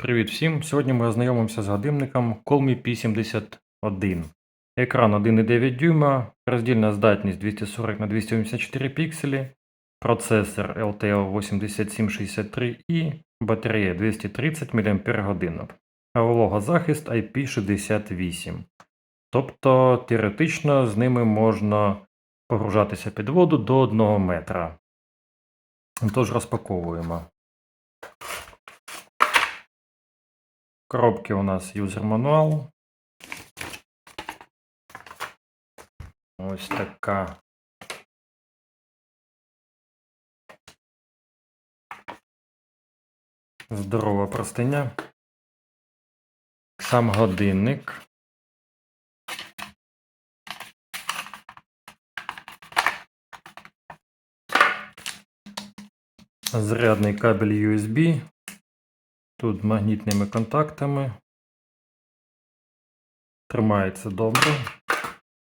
Привіт всім! Сьогодні ми ознайомимося з годинником Colmi P71. Екран 1,9 дюйма, роздільна здатність 240 на 284 пікселі, процесор LTL 8763 і батарея 230 мАч. А вологозахист IP68. Тобто теоретично з ними можна погружатися під воду до 1 метра. Тож розпаковуємо. В коробці у нас юзер мануал. Ось така. Здорова простиня. Сам годинник. Зарядний кабель USB. Тут магнітними контактами. Тримається добре.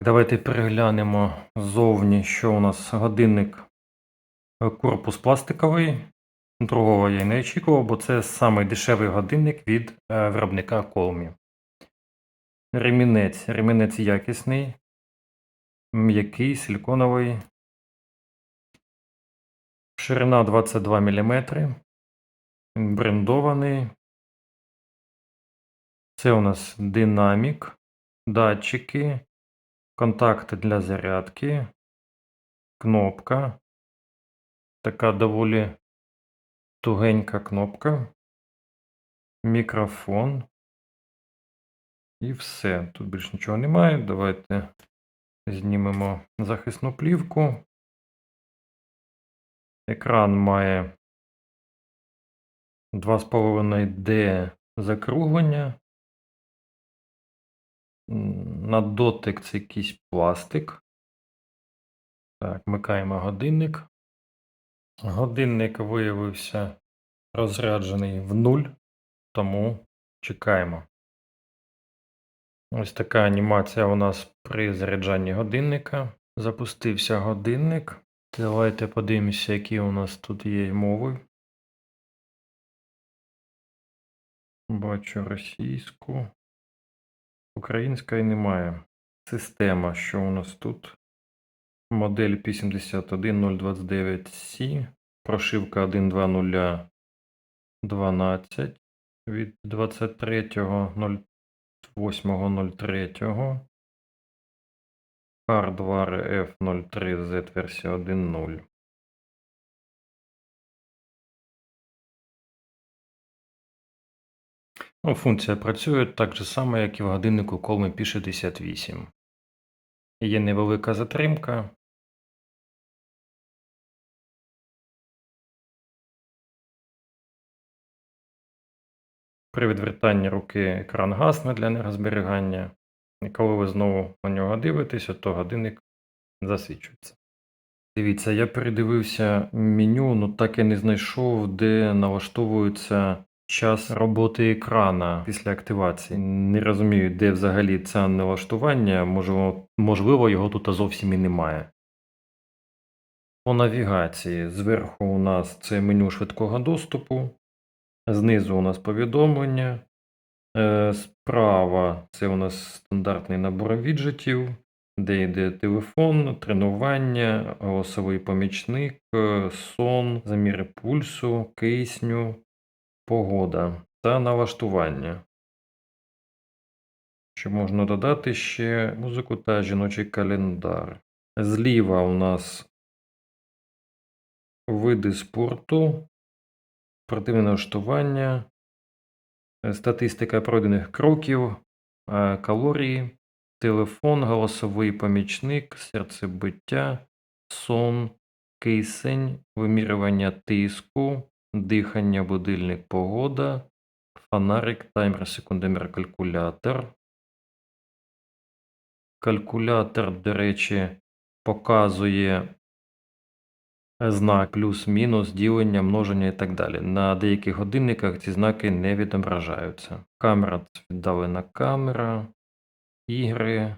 Давайте переглянемо ззовні, що у нас годинник е, корпус пластиковий. Другого я й не очікував, бо це самий дешевий годинник від е, виробника Colmi. Ремінець. Ремінець якісний, м'який, силіконовий. Ширина 22 мм. Брендований. Це у нас динамік, датчики, контакти для зарядки, кнопка. Така доволі тугенька кнопка, мікрофон. І все. Тут більше нічого немає. Давайте знімемо захисну плівку. Екран має 2,5D закруглення. На дотик це якийсь пластик. Так, вмикаємо годинник. Годинник виявився розряджений в нуль, тому чекаємо. Ось така анімація у нас при заряджанні годинника. Запустився годинник. Давайте подивимося, які у нас тут є мови. Бачу російську. Української немає. Система, що у нас тут? Модель P71029C, прошивка 1.2.0.12 від 23.08.03. Hardware F03Z версія 1.0. Ну, функція працює так же само, як і в годиннику Colmi P68. Є невелика затримка. При відвертанні руки екран гасне для енергозберігання. І коли ви знову на нього дивитеся, то годинник засвічується. Дивіться, я передивився меню, але так і не знайшов, де налаштовується час роботи екрана після активації. Не розумію, де взагалі це налаштування, можливо, його тут зовсім і немає. По навігації. Зверху у нас це меню швидкого доступу, знизу у нас повідомлення, е, справа це у нас стандартний набор віджитів, де йде телефон, тренування, голосовий помічник, е, сон, заміри пульсу, кисню, погода та налаштування. Що можна додати ще музику та жіночий календар. Зліва у нас види спорту, спортивне налаштування, статистика пройдених кроків, калорії, телефон, голосовий помічник, серцебиття, сон, кисень, вимірювання тиску, дихання, будильник, погода, фонарик, таймер, секундомір, калькулятор. Калькулятор, до речі, показує знак плюс-мінус, ділення, множення і так далі. На деяких годинниках ці знаки не відображаються. Камера віддалена камера, ігри.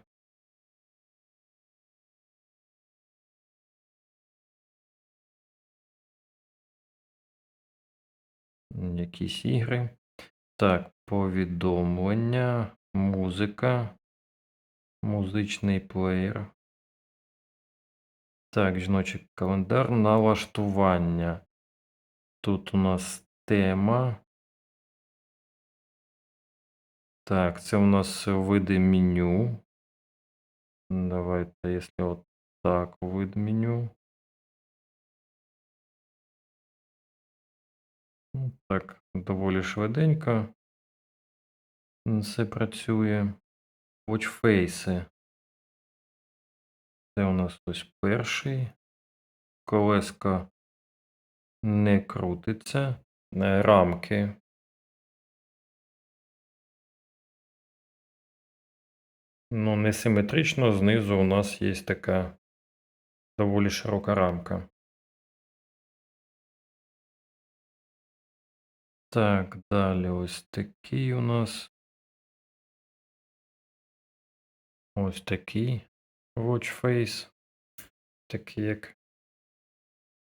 Якісь ігри. Так, повідомлення, музика, музичний плеєр. Так, жіночий календар, налаштування. Тут у нас тема. Так, це у нас види меню. Давайте, якщо от так, вид меню. Так, доволі швиденько. Все працює. Watchface. Це у нас ось перший. Колеска не крутиться. Е, Рамки. Ну, не симетрично, знизу у нас є така доволі широка рамка. Так, далі ось такий у нас. Ось такий watch face. Такий, як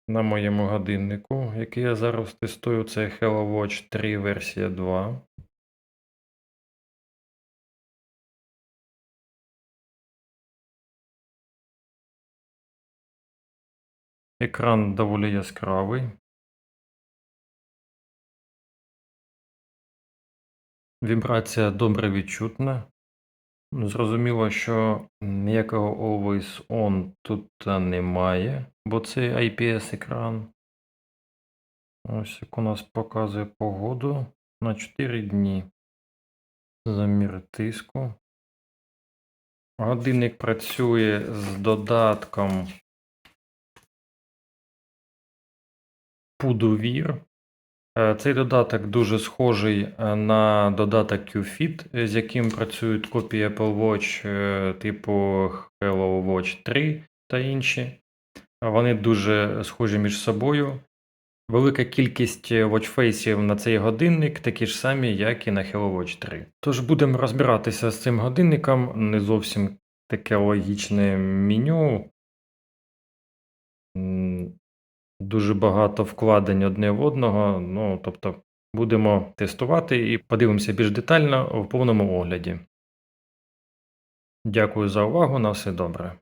на моєму годиннику, який я зараз тестую, це Hello Watch 3 версія 2. Екран доволі яскравий. Вібрація добре відчутна. Зрозуміло, що ніякого Always On тут е, немає, бо це IPS-екран. Ось як у нас показує погоду на 4 дні. Замір тиску. Годинник працює з додатком Pudovir. Е, Цей додаток дуже схожий е, на додаток QFit, е, з яким працюють копії Apple Watch типу Hello Watch 3 та інші. Вони дуже схожі між собою. Велика кількість watchfaceів на цей годинник такі ж самі, як і на Hello Watch 3. Тож будемо розбиратися з цим годинником. Не зовсім таке логічне меню. Дуже багато вкладень одне в одного. Ну, тобто, будемо тестувати і подивимося більш детально в повному огляді. Дякую за увагу. На все добре.